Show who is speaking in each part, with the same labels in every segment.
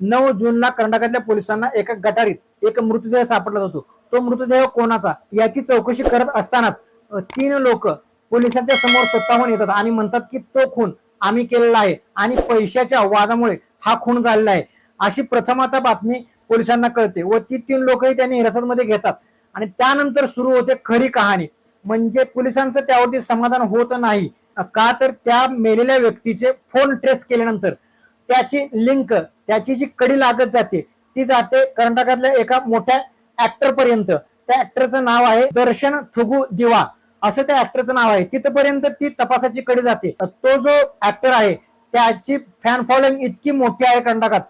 Speaker 1: नऊ जूनला कर्नाटकातल्या पोलिसांना एका गटारीत एक मृतदेह सापडला जातो. तो मृतदेह कोणाचा? याची चौकशी करत असतानाच तीन लोक पोलिसांच्या समोर स्वतःहून येतात आणि म्हणतात की तो खून आम्ही केलेला आहे आणि पैशाच्या वादामुळे हा खून झालेला आहे. अशी प्रथम आता बातमी पोलिसांना कळते व ती तीन लोकही त्यांनी हिरासतमध्ये घेतात. आणि त्यानंतर सुरू होते खरी कहाणी. म्हणजे पोलिसांचं त्यावरती समाधान होत नाही. का तर त्या मेलेल्या व्यक्तीचे फोन ट्रेस केल्यानंतर. त्याची लिंक त्याची जी कडी लागत जाते ती जाते कर्नाटकातल्या एका मोठ्या ऍक्टर पर्यंत. त्या ऍक्टरचं नाव आहे दर्शन थुगू दिवा. असं त्या ऍक्टरचं नाव आहे. तिथपर्यंत ती तपासाची कडी जाते. तो जो ऍक्टर आहे त्याची फॅन फॉलोइंग इतकी मोठी आहे कर्नाटकात.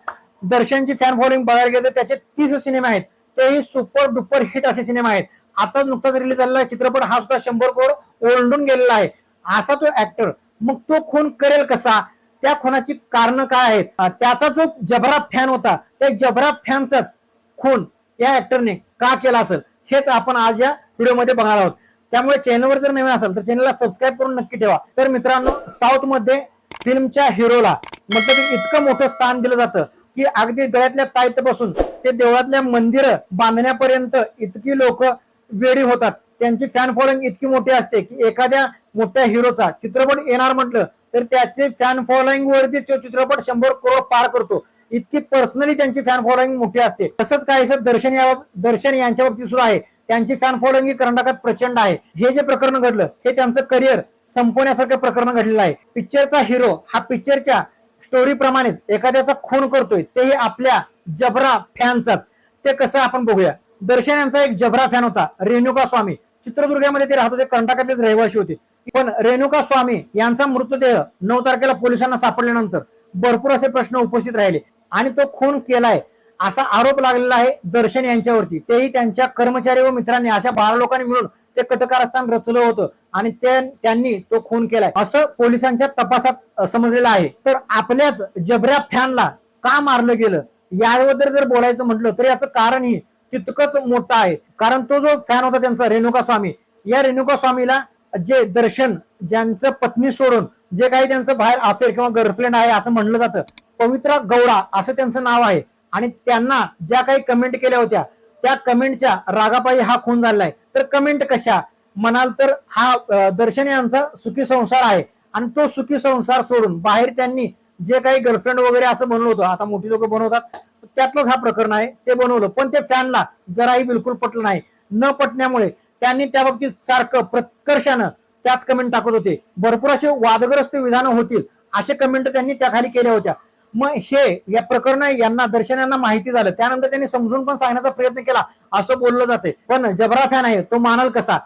Speaker 1: दर्शनची फॅन फॉलोइंग बघायला गेलं तर त्याचे तीस सिनेमे आहेत. तेही सुपर डुपर हिट असे सिनेमा आहेत. आता नुकताच रिलीज झालेला चित्रपट हा सुद्धा शंभर करोड ओलांडून गेलेला आहे. असा तो ऍक्टर मग तो खून करेल कसा? त्या खुनाची कारण काय आहेत? त्याचा जो जबरा फॅन होता त्या जबरा फॅनचाच खून या ऍक्टरने का केला असेल? हेच आपण आज या व्हिडिओमध्ये बघणार आहोत. त्यामुळे चॅनलवर जर नवीन असेल तर चॅनलला सबस्क्राईब करून नक्की ठेवा. तर मित्रांनो साऊथमध्ये फिल्मच्या हिरोला म्हटलं की इतकं मोठं स्थान दिलं जातं की अगदी गळ्यातल्या ताईतपासून ते देवळातल्या मंदिर बांधण्यापर्यंत इतकी लोक वेळी होतात. त्यांची फॅन फॉलोइंग इतकी मोठी असते की एखाद्या मोठ्या हिरोचा चित्रपट येणार म्हटलं तर त्याचे फॅन फॉलोइंग वरती तो चित्रपट शंभर करोड पार करतो. इतकी पर्सनली त्यांची फॅन फॉलोइंग मोठी असते. तसंच काहीसं दर्शन या दर्शन यांच्या बाबतीत सुद्धा आहे. त्यांची फॅन फॉलोइंग कर्नाटकात प्रचंड आहे. हे जे प्रकरण घडलं हे त्यांचं करिअर संपवण्यासारखं प्रकरण घडलेलं आहे. पिक्चरचा हिरो हा पिक्चरच्या स्टोरी प्रमाणेच एखाद्याचा खून करतोय तेही आपल्या जबरा फॅनचाच ते कसं आपण बघूया. दर्शन यांचा एक जबरा फॅन होता रेणुका स्वामी. चित्रदुर्गामध्ये ते राहत होते कर्नाटकातलेच रहिवासी होते. पण रेणुका स्वामी यांचा मृतदेह नऊ तारखेला पोलिसांना सापडल्यानंतर भरपूर असे प्रश्न उपस्थित राहिले. आणि तो खून केलाय असा आरोप लागलेला आहे दर्शन यांच्यावरती. तेही त्यांच्या कर्मचारी व मित्रांनी अशा बारा लोकांनी मिळून ते कटकारस्थान रचलं होतं आणि त्यांनी तो खून केलाय. असं पोलिसांच्या तपासात समजलेलं आहे. तर आपल्याच जबऱ्या फॅनला का मारलं गेलं? याबद्दल जर बोलायचं म्हटलं तर याचं कारण ही तितकंच मोठं आहे. कारण तो जो फॅन होता त्यांचा रेणुका स्वामी या रेणुका स्वामीला जे दर्शन ज्यांचं पत्नी सोडून जे काही त्यांचं बाहेर अफेअर किंवा गर्लफ्रेंड आहे असं म्हणलं जातं पवित्रा गौडा असं त्यांचं नाव आहे. आणि त्यांना ज्या काही कमेंट केल्या होत्या त्या कमेंटच्या रागापायी हा खून झालाय. तर कमेंट कशा? म्हणाल तर हा दर्शन यांचा सुखी संसार आहे. आणि तो सुखी संसार सोडून बाहेर त्यांनी जे काही गर्लफ्रेंड वगैरे असं बनवलं होतं आता मोठी लोक बनवतात त्यातलंच हा प्रकरण आहे ते बनवलं. पण ते फॅनला जराही बिलकुल पटलं नाही. न पटण्यामुळे त्यांनी त्या बाबतीत सारखं प्रत्कर्षानं त्याच कमेंट टाकत होते. भरपूर असे वादग्रस्त विधानं होतील असे कमेंट त्यांनी त्या खाली केल्या होत्या. मग हे या प्रकरण यांना दर्शन यांना माहिती झालं. त्यानंतर त्यांनी समजून पण सांगण्याचा प्रयत्न केला असं बोललं जाते पण जबरा फॅन आहे तो मानल कसा?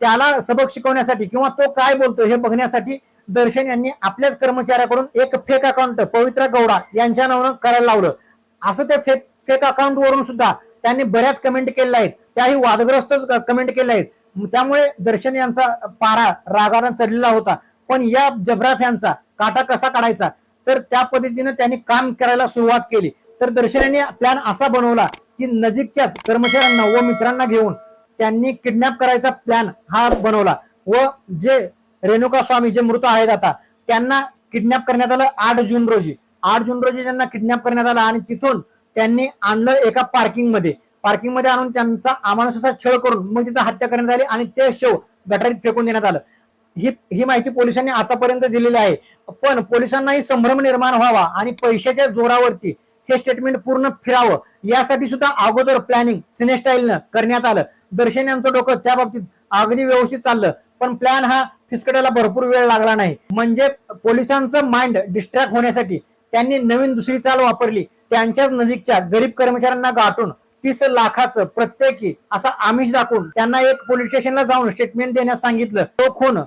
Speaker 1: त्याला सबक शिकवण्यासाठी किंवा तो काय बोलतो हे बघण्यासाठी दर्शन यांनी आपल्याच कर्मचाऱ्याकडून एक फेक अकाउंट पवित्रा गौडा यांच्या नावानं करायला लावलं. असं ते फेक फेक अकाउंट वरून सुद्धा त्यांनी बऱ्याच कमेंट केलेल्या आहेत. त्याही वादग्रस्तच कमेंट केल्या आहेत. त्यामुळे दर्शन यांचा पारा रागानं चढलेला होता. पण या जबरा फॅनचा काटा कसा काढायचा? तर त्या पद्धतीने त्यांनी काम करायला सुरुवात केली. तर दर्शन यांनी प्लॅन असा बनवला की नजीकच्याच कर्मचाऱ्यांना व मित्रांना घेऊन त्यांनी किडनॅप करायचा प्लॅन हा बनवला. व जे रेणुका स्वामी जे मृत आहेत आता त्यांना किडनॅप करण्यात आलं आठ जून रोजी. आठ जून रोजी त्यांना किडनॅप करण्यात आलं आणि तिथून त्यांनी आणलं एका पार्किंगमध्ये. पार्किंगमध्ये आणून त्यांचा अमानुषाचा छळ करून मग तिथं हत्या करण्यात आली आणि ते शव गटारीत फेकून देण्यात आलं. ही ही माहिती पोलिसांनी आतापर्यंत दिलेली आहे. पण पोलिसांनाही संभ्रम निर्माण व्हावा आणि पैशाच्या जोरावरती हे स्टेटमेंट पूर्ण फिरावं यासाठी सुद्धा अगोदर प्लॅनिंग सिनेस्टाईलनं करण्यात आलं. दर्शन यांचं डोकं त्या बाबतीत अगदी व्यवस्थित चाललं. पण प्लॅन हा फिसकटायला भरपूर वेळ लागला नाही. म्हणजे पोलिसांचं माइंड डिस्ट्रॅक्ट होण्यासाठी त्यांनी नवीन दुसरी चाल वापरली. त्यांच्याच नजीकच्या गरीब कर्मचाऱ्यांना गाठून तीस लाखाचं प्रत्येकी असा आमिष दाखवून त्यांना एक पोलीस स्टेशनला जाऊन स्टेटमेंट देण्यास सांगितलं. तो खून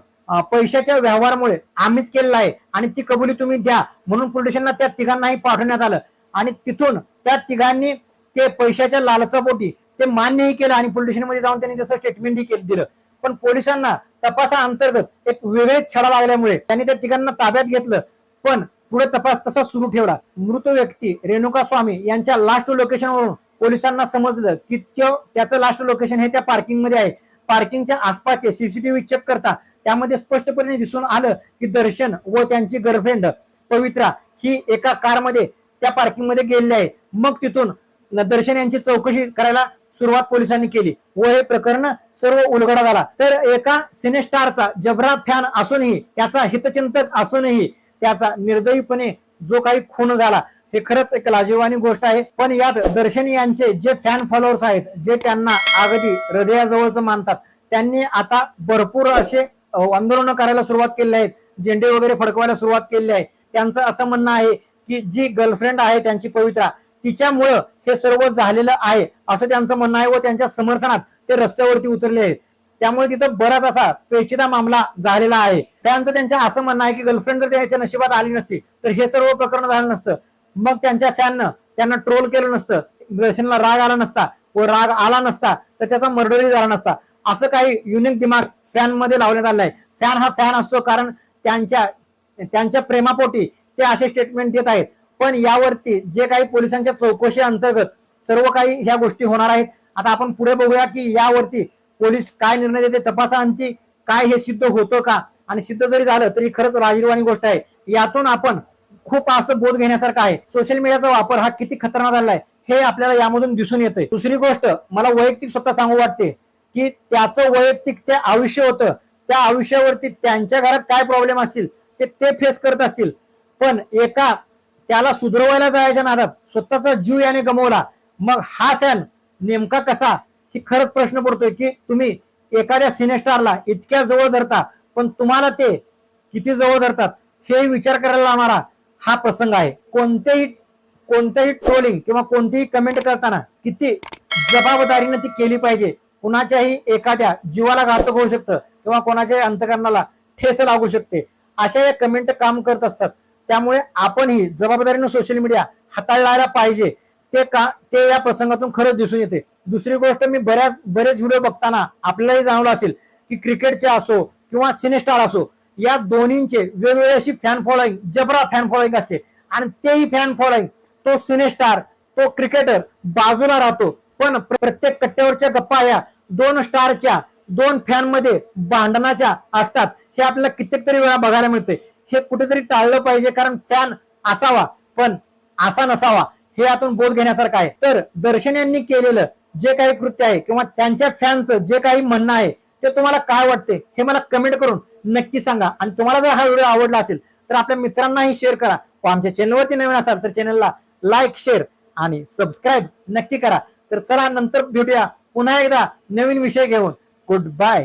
Speaker 1: पैशाच्या व्यवहारामुळे आम्हीच केलेला आहे आणि ती कबुली तुम्ही द्या म्हणून पोलीस स्टेशनला त्या तिघांनाही पाठवण्यात आलं. आणि तिथून त्या तिघांनी ते पैशाच्या लालचापोटी ते मान्यही केलं आणि पोलीस स्टेशनमध्ये जाऊन त्यांनी तसं स्टेटमेंटही केलं दिलं. पण पोलिसांना तपासाअंतर्गत एक वेगळेच छडा लागल्यामुळे त्यांनी त्या तिघांना ताब्यात घेतलं. पण पुढे तपास तसा सुरू ठेवला. मृत व्यक्ती रेणुका स्वामी यांच्या लास्ट लोकेशनवरून पोलिसांना समजलं की तो त्याचं लास्ट लोकेशन हे त्या पार्किंगमध्ये आहे. पार्किंगच्या आसपासचे सीसीटीव्ही चेक करता त्यामध्ये स्पष्टपणे दिसून आलं की दर्शन व त्यांची गर्लफ्रेंड पवित्रा ही एका कारमध्ये त्या पार्किंगमध्ये आहे. मग तिथून दर्शन यांची चौकशी करायला सुरुवात पोलिसांनी केली व हे प्रकरण सर्व उलगडा झाला. तर एका सिनेस्टारचा जबरा फॅन असूनही त्याचा हितचिंतक असूनही त्याचा निर्दयीपणे जो काही खून झाला हे खरंच एक लाजीवानी गोष्ट आहे. पण यात दर्शन यांचे जे फॅन फॉलोअर्स आहेत जे त्यांना अगदी हृदयाजवळच मानतात त्यांनी आता भरपूर असे आंदोलन करायला सुरुवात केली आहेत. झेंडे वगैरे फडकवायला सुरुवात केली आहे. त्यांचं असं म्हणणं आहे की जी गर्लफ्रेंड आहे त्यांची पवित्रा तिच्यामुळं हे सर्व झालेलं आहे असं त्यांचं म्हणणं आहे व त्यांच्या समर्थनात ते रस्त्यावरती उतरले आहेत. त्यामुळे तिथं बराच असा पेचिदा मामला झालेला आहे. त्यांचं त्यांच्या असं म्हणणं आहे की गर्लफ्रेंड जर त्याच्या नशिबात आली नसती तर हे सर्व प्रकरण झालं नसतं. मग त्यांच्या फॅननं त्यांना ट्रोल केलं नसतं. दर्शनला राग आला नसता. व राग आला नसता तर त्याचा मर्डरही झाला नसता. असं काही युनिक दिमाग फॅनमध्ये लावण्यात आहे फॅन हा फॅन असतो कारण त्यांच्या त्यांच्या प्रेमापोटी ते असे स्टेटमेंट देत आहेत. पण यावरती जे काही पोलिसांच्या चौकशी अंतर्गत सर्व काही ह्या गोष्टी होणार आहेत. आता आपण पुढे बघूया की यावरती पोलीस काय निर्णय देते तपासाअंती काय हे सिद्ध होतं का? आणि सिद्ध जरी झालं तरी खरंच राजीवानी गोष्ट आहे. यातून आपण खूप असं बोध घेण्यासारखं आहे. सोशल मीडियाचा वापर हा किती खतरनाक झाला आहे हे आपल्याला यामधून दिसून येतंय. दुसरी गोष्ट मला वैयक्तिक स्वतः सांगू वाटते की त्याचं वैयक्तिक ते आयुष्य होतं. त्या आयुष्यावरती त्यांच्या घरात काय प्रॉब्लेम असतील ते ते फेस करत असतील. पण एका त्याला सुधरवायला जायच्या नादात स्वतःचा जीव याने गमवला मग हा फॅन नेमका कसा? ही खरंच प्रश्न पडतोय की तुम्ही एखाद्या सिनेस्टारला इतक्या जवळ धरता पण तुम्हाला ते किती जवळ धरतात हे विचार करायला लावणारा हा प्रसंग आहे. कोणतेही कोणतेही ट्रोलिंग किंवा कोणतीही कमेंट करताना किती जबाबदारीने ती केली पाहिजे कुणाच्याही एखाद्या जीवाला घातक होऊ शकतं किंवा कोणाच्याही अंतकरणाला ठेस लागू शकते अशा या कमेंट काम करत असतात. त्यामुळे आपणही जबाबदारीनं सोशल मीडिया हाताळायला पाहिजे. ते का ते या प्रसंगातून खरंच दिसून येते. दुसरी गोष्ट मी बऱ्याच बरेच व्हिडिओ बघताना आपल्यालाही जाणवलं असेल की क्रिकेटचे असो किंवा सिनेस्टार असो या दोन्हींचे वेगवेगळी अशी फॅन फॉलोईंग जबरा फॅन फॉलोईंग असते. आणि तेही फॅन फॉलोईंग तो सिनेस्टार तो क्रिकेटर बाजूला राहतो. पण प्रत्येक कट्ट्यावरच्या गप्पा या दोन स्टारच्या दोन फॅनमध्ये भांडणाच्या असतात. हे आपल्याला कित्येक तरी वेळा बघायला मिळते हे कुठेतरी टाळलं पाहिजे कारण फॅन असावा पण असा नसावा हे यातून बोध घेण्यासारखं आहे. तर दर्शन यांनी केलेलं जे काही कृत्य आहे किंवा त्यांच्या फॅनचं जे काही म्हणणं आहे ते तुम्हाला काय वाटते हे मला कमेंट करून नक्की सांगा. आणि तुम्हाला जर हा व्हिडिओ आवडला असेल तर आपल्या मित्रांनाही शेअर करा. व आमच्या चॅनलवरती नवीन असाल तर चॅनलला लाईक शेअर आणि सबस्क्राईब नक्की करा. तर चला नंतर भेटूया पुन्हा एकदा नवीन विषय घेऊन. Good bye